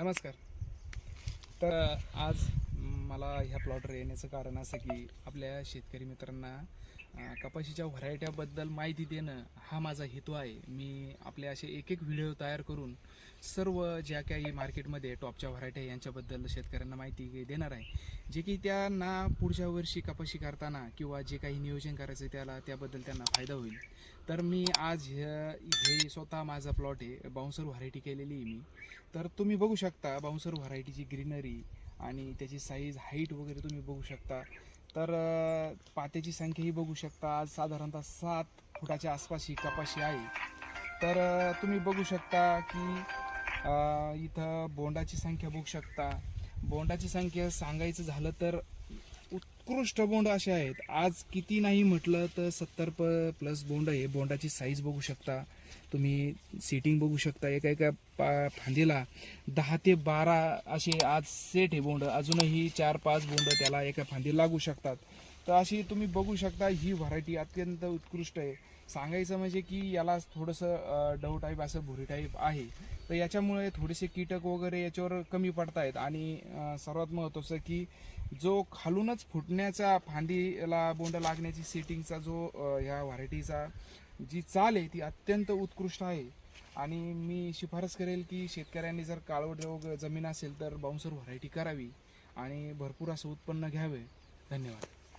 नमस्कार. तर आज मला ह्या प्लॉटवर येण्याचं कारण असं की आपल्या शेतकरी मित्रांना कपाशीच्या व्हरायट्याबद्दल माहिती देणं हा माझा हेतू आहे. मी आपले असे एक एक व्हिडिओ तयार करून सर्व ज्या काही मार्केटमध्ये टॉपच्या व्हरायट्या यांच्याबद्दल शेतकऱ्यांना माहिती देणार आहे. जे की त्यांना पुढच्या वर्षी कपाशी करताना किंवा जे काही नियोजन करायचं आहे त्याला त्याबद्दल त्यांना फायदा होईल. तर मी आज हे स्वतः माझा प्लॉट आहे. बाउन्सर व्हरायटी केलेली आहे मी. तर तुम्ही बघू शकता बाउन्सर व्हरायटीची ग्रीनरी आणि त्याची साईज हाईट वगैरे तुम्ही बघू शकता. तर पात्याची संख्याही बघू शकता. आज साधारणतः सात फुटाच्या आसपास ही कपाशी आहे. तर तुम्ही बघू शकता की इथं बोंडाची संख्या बघू शकता. बोंडाची संख्या सांगायचं झालं तर उत्कृष्ट बोंड असे आहेत. आज किती नाही म्हटलं तर सत्तर प प्लस बोंड आहे. बोंडाची साईज बघू शकता. तुम्ही सेटिंग बघू शकता. एका एका पा फांदीला दहा ते बारा असे आज सेट हे बोंड. अजूनही चार पाच बोंड त्याला एका फांदी लागू शकतात. तर अशी तुम्ही बघू शकता ही व्हरायटी अत्यंत उत्कृष्ट आहे. सांगायचं म्हणजे की याला थोडंसं डव टाईप असं भुरी टाईप आहे. तर याच्यामुळे थोडेसे कीटक वगैरे याच्यावर कमी पडतायत. आणि सर्वात महत्त्वाचं की जो खालूनच फुटण्याचा फांदीला बोंड लागण्याची सेटिंगचा जो ह्या व्हरायटीचा जी चाल आहे ती अत्यंत उत्कृष्ट आहे. आणि मी शिफारस करेल की शेतकऱ्यांनी जर काळवडरोग जमीन असेल तर बाउन्सर व्हरायटी करावी आणि भरपूर असं उत्पन्न घ्यावे. धन्यवाद.